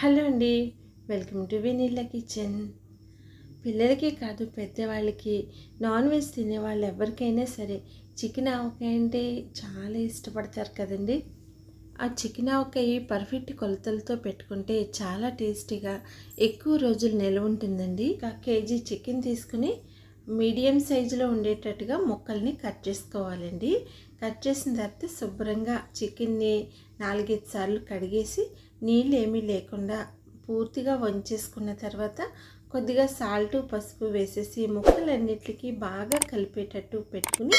Hello అండి welcome to vanilla kitchen. పిల్లలకి కాదు పెద్దవాళ్ళకి నాన్ వెజ్ తినే వాళ్ళు ఎవరికైనా సరే చికెన్ ఆవకాయ అంటే చాలా ఇష్టపడతారు కదండి. ఆ చికెన్ ఆవకాయ పర్ఫెక్ట్ కొలతలతో పెట్టుకుంటే చాలా టేస్టీగా ఎక్కువ రోజులు నిల్వ ఉంటుందండి. ఒక కేజీ చికెన్ తీసుకుని మీడియం సైజులో ఉండేటట్టుగా ముక్కల్ని కట్ చేసుకోవాలండి. కట్ చేసిన తర్వాత శుభ్రంగా చికెన్ని నాలుగైదు సార్లు కడిగేసి నీళ్ళు ఏమీ లేకుండా పూర్తిగా వంచేసుకున్న తర్వాత కొద్దిగా సాల్ట్ పసుపు వేసేసి ముక్కలన్నిటికీ బాగా కలిపేటట్టు పెట్టుకుని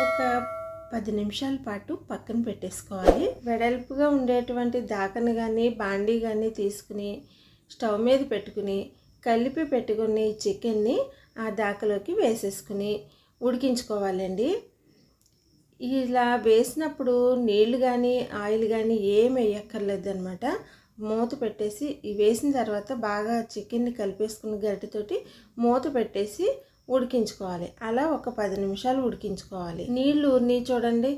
ఒక పది నిమిషాల పాటు పక్కన పెట్టేసుకోవాలి. వెడల్పుగా ఉండేటువంటి దాకను కానీ బాండీ కానీ తీసుకుని స్టవ్ మీద పెట్టుకుని కలిపి పెట్టుకుని చికెన్ని ఆ దాకలోకి వేసేసుకుని ఉడికించుకోవాలండి. ఇలా వేసినప్పుడు నీళ్ళు కానీ ఆయిల్ కానీ ఏమి వేయక్కర్లేదు అనమాట మూత పెట్టేసి వేసిన తర్వాత బాగా చికెన్ని కలిపేసుకుని గరిటెతోటి మూత పెట్టేసి ఉడికించుకోవాలి. అలా ఒక పది నిమిషాలు ఉడికించుకోవాలి. నీళ్ళు ఊరిని చూడండి.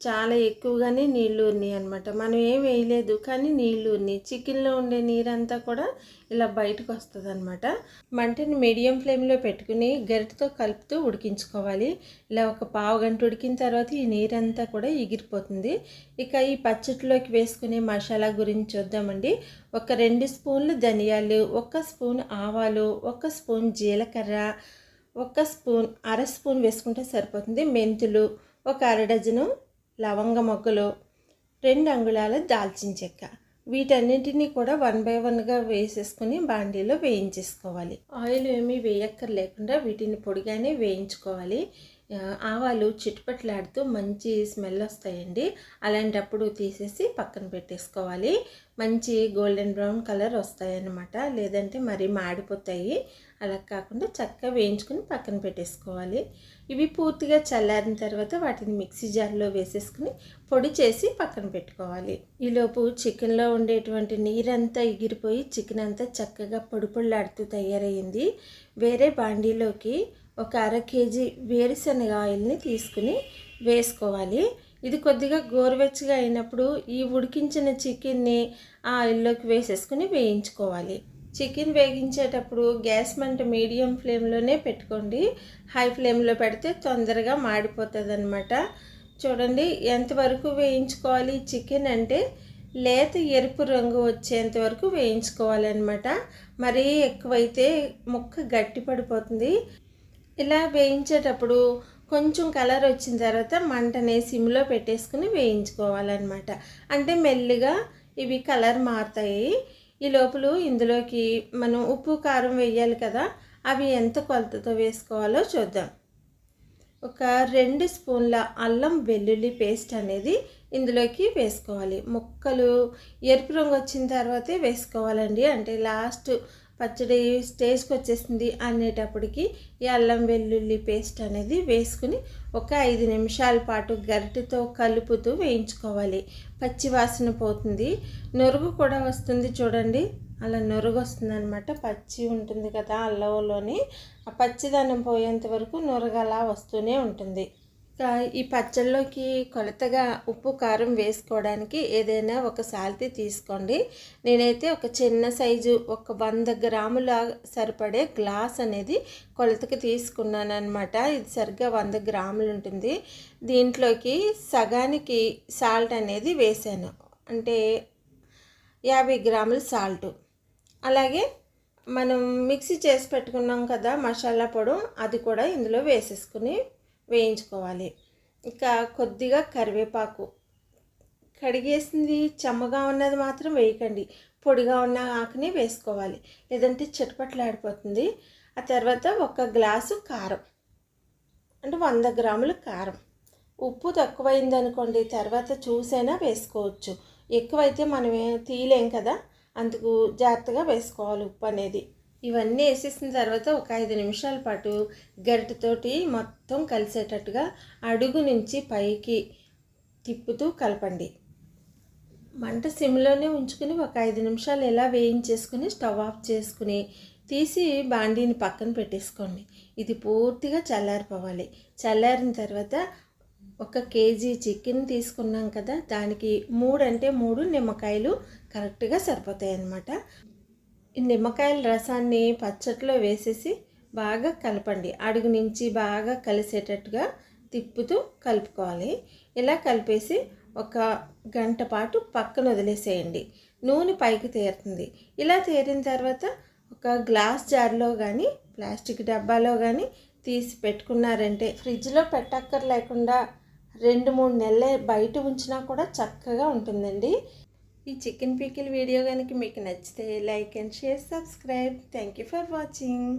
చాలా ఎక్కువగానే నీళ్ళు ఉన్నాయి అనమాట మనం ఏం వేయలేదు కానీ నీళ్ళు ఉన్నాయి చికెన్లో ఉండే నీరంతా కూడా ఇలా బయటకు వస్తుంది అనమాట మంటని మీడియం ఫ్లేమ్లో పెట్టుకుని గరిటతో కలుపుతూ ఉడికించుకోవాలి. ఇలా ఒక పావు గంట ఉడికిన తర్వాత ఈ నీరంతా కూడా ఎగిరిపోతుంది. ఇక ఈ పచ్చటిలోకి వేసుకునే మసాలా గురించి చూద్దామండి. ఒక రెండు స్పూన్లు ధనియాలు ఒక స్పూన్ ఆవాలు ఒక స్పూన్ జీలకర్ర ఒక స్పూన్ అర స్పూన్ వేసుకుంటే సరిపోతుంది. మెంతులు ఒక అర డజను లవంగ మొగ్గలు రెండు అంగుళాల దాల్చిన చెక్క. వీటన్నింటినీ కూడా వన్ బై వన్గా వేసేసుకుని బాండీలో వేయించేసుకోవాలి. ఆయిల్ ఏమీ వేయక్కర్లేకుండా వీటిని పొడిగానే వేయించుకోవాలి. ఆవాలు చిట్టుపట్లాడుతూ మంచి స్మెల్ వస్తాయండి. అలాంటప్పుడు తీసేసి పక్కన పెట్టేసుకోవాలి. మంచి గోల్డెన్ బ్రౌన్ కలర్ వస్తాయన్నమాట. లేదంటే మరీ మాడిపోతాయి. అలా కాకుండా చక్కగా వేయించుకుని పక్కన పెట్టేసుకోవాలి. ఇవి పూర్తిగా చల్లారిన తర్వాత వాటిని మిక్సీ జార్లో వేసేసుకుని పొడి చేసి పక్కన పెట్టుకోవాలి. ఈలోపు చికెన్లో ఉండేటువంటి నీరంతా ఎగిరిపోయి చికెన్ అంతా చక్కగా పొడి పొడిలాడుతూ తయారయ్యింది వేరే బాండీలోకి ఒక అర కేజీ వేరుశనగ ఆయిల్ని తీసుకుని వేసుకోవాలి. ఇది కొద్దిగా గోరువెచ్చగా అయినప్పుడు ఈ ఉడికించిన చికెన్ని ఆ ఆయిల్లోకి వేసేసుకుని వేయించుకోవాలి. చికెన్ వేగించేటప్పుడు గ్యాస్ మంట మీడియం ఫ్లేమ్లోనే పెట్టుకోండి. హై ఫ్లేమ్లో పెడితే తొందరగా మాడిపోతుంది అనమాట చూడండి ఎంతవరకు వేయించుకోవాలి చికెన్ అంటే లేత ఎరుపు రంగు వచ్చేంత వరకు వేయించుకోవాలన్నమాట. మరీ ఎక్కువైతే ముక్క గట్టి పడిపోతుంది. ఇలా వేయించేటప్పుడు కొంచెం కలర్ వచ్చిన తర్వాత మంటని సిమ్లో పెట్టేసుకుని వేయించుకోవాలన్నమాట. అంటే మెల్లిగా ఇవి కలర్ మారుతాయి. ఈ లోపల ఇందులోకి మనం ఉప్పు కారం వేయాలి కదా. అవి ఎంత కొలతతో వేసుకోవాలో చూద్దాం. ఒక రెండు స్పూన్ల అల్లం వెల్లుల్లి పేస్ట్ అనేది ఇందులోకి వేసుకోవాలి. ముక్కలు ఎరుపు రంగు వచ్చిన తర్వాతే వేసుకోవాలండి. అంటే లాస్ట్ పచ్చడి స్టేజ్కి వచ్చేసింది అనేటప్పటికి ఈ అల్లం వెల్లుల్లి పేస్ట్ అనేది వేసుకుని ఒక ఐదు నిమిషాల పాటు గరిటెతో కలుపుతూ వేయించుకోవాలి. పచ్చి వాసన పోతుంది. నొరుగు కూడా వస్తుంది చూడండి. అలా నొరుగు వస్తుంది అనమాట పచ్చి ఉంటుంది కదా అల్లంలోని ఆ పచ్చిదనం పోయేంత వరకు నొరగ అలా వస్తూనే ఉంటుంది. ఈ పచ్చళ్ళలోకి కొలతగా ఉప్పు కారం వేసుకోవడానికి ఏదైనా ఒక సాల్తీ తీసుకోండి. నేనైతే ఒక చిన్న సైజు ఒక వంద గ్రాముల సరిపడే గ్లాస్ అనేది కొలతకి తీసుకున్నాను అనమాట ఇది సరిగ్గా వంద గ్రాములు ఉంటుంది. దీంట్లోకి సగానికి సాల్ట్ అనేది వేసాను. అంటే యాభై గ్రాముల సాల్ట్. అలాగే మనం మిక్సీ చేసి పెట్టుకున్నాం కదా మసాలా పొడి అది కూడా ఇందులో వేసేసుకుని వేయించుకోవాలి. ఇంకా కొద్దిగా కరివేపాకు. కడిగేసింది చెమ్మగా ఉన్నది మాత్రం వేయకండి. పొడిగా ఉన్న ఆకుని వేసుకోవాలి. లేదంటే చిటపట్లాడిపోతుంది ఆ తర్వాత ఒక గ్లాసు కారం. అంటే వంద గ్రాముల కారం. ఉప్పు తక్కువైందనుకోండి తర్వాత చూసైనా వేసుకోవచ్చు. ఎక్కువైతే మనమే తీయలేం కదా అందుకు జాగ్రత్తగా వేసుకోవాలి ఉప్పు అనేది. ఇవన్నీ వేసేసిన తర్వాత ఒక ఐదు నిమిషాల పాటు గరిటెతోటి మొత్తం కలిసేటట్టుగా అడుగు నుంచి పైకి తిప్పుతూ కలపండి. మంట సిమ్లోనే ఉంచుకుని ఒక ఐదు నిమిషాలు ఎలా వేయించేసుకుని స్టవ్ ఆఫ్ చేసుకుని తీసి బాండీని పక్కన పెట్టేసుకోండి. ఇది పూర్తిగా చల్లారిపోవాలి. చల్లారిన తర్వాత ఒక కేజీ చికెన్ తీసుకున్నాం కదా దానికి మూడు అంటే మూడు నిమ్మకాయలు కరెక్ట్గా సరిపోతాయి అన్నమాట నిమ్మకాయల రసాన్ని పచ్చట్లో వేసేసి బాగా కలపండి. అడుగు నుంచి బాగా కలిసేటట్టుగా తిప్పుతూ కలుపుకోవాలి. ఇలా కలిపేసి ఒక గంట పాటు పక్కన వదిలేసేయండి. నూనె పైకి తేరుతుంది. ఇలా తేరిన తర్వాత ఒక గ్లాస్ జార్లో కానీ ప్లాస్టిక్ డబ్బాలో కానీ తీసి పెట్టుకున్నారంటే ఫ్రిడ్జ్లో పెట్టక్కర్లేకుండా రెండు మూడు నెలలే బయట ఉంచినా కూడా చక్కగా ఉంటుందండి. ఈ చికెన్ పికిల్ వీడియో కనుక మీకు నచ్చితే like and share subscribe. Thank you for watching